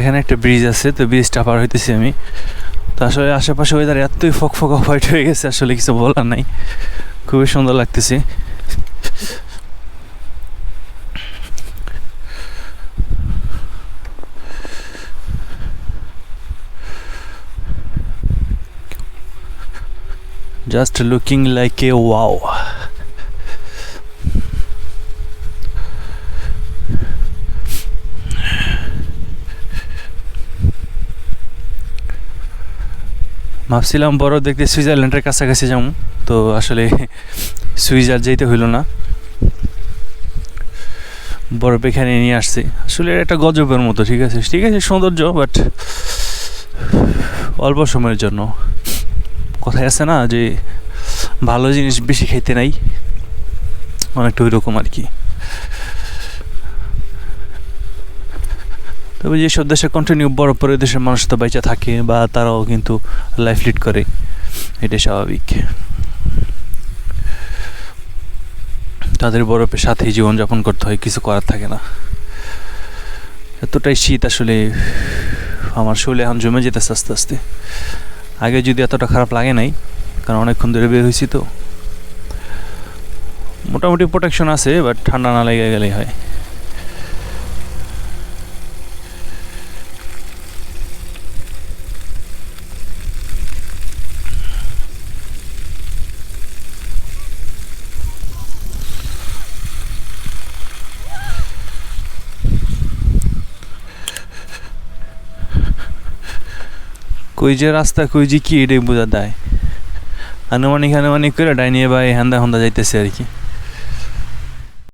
এখানে একটা ব্রিজ আছে, তো ব্রিজটা পার হইতেছি আমি। তো আসলে আশেপাশে ওয়েদার এতই ফক ফক হোয়াইট হয়ে গেছে, আসলে কিছু বলার নাই। খুবই সুন্দর লাগতেছে। Just looking like a wow ভাবছিলাম বড় দেখতে সুইজারল্যান্ডের কাছাকাছি যাব, তো আসলে সুইজার যেতে হইল না। বরফ এখানে নিয়ে আসছি। আসলে একটা গজবের মতো, ঠিক আছে? ঠিক আছে, সৌন্দর্য বাট অল্প সময়ের জন্য। কথায় আছে না যে, ভালো জিনিস বেশি খেতে নাই। অনেকটা ওই রকম আর কি। তবে যেসব দেশে কন্টিনিউ বড় পরে দেশের মানুষ তো বাইচা থাকে বা তারাও কিন্তু লাইফ লিড করে। এটাই স্বাভাবিক। তাদের বরফের সাথেই জীবনযাপন করতে হয়, কিছু করার থাকে না। এতটাই শীত আসলে, আমার শরীরে এখন জমে যেতেছে আস্তে আস্তে। আগে যদি এতটা খারাপ লাগে নাই, কারণ অনেকক্ষণ ধরে বের হয়েছি তো। মোটামুটি প্রোটেকশন আছে বাট ঠান্ডা না লেগে গেলেই হয়। কই যে রাস্তা, কই যে কি, এটাই বোঝা দেয় আনুমানিক আনুমানিক করে ডাইনিয়ে বা এই হ্যান্দা হন্দা যাইতেছে আর কি।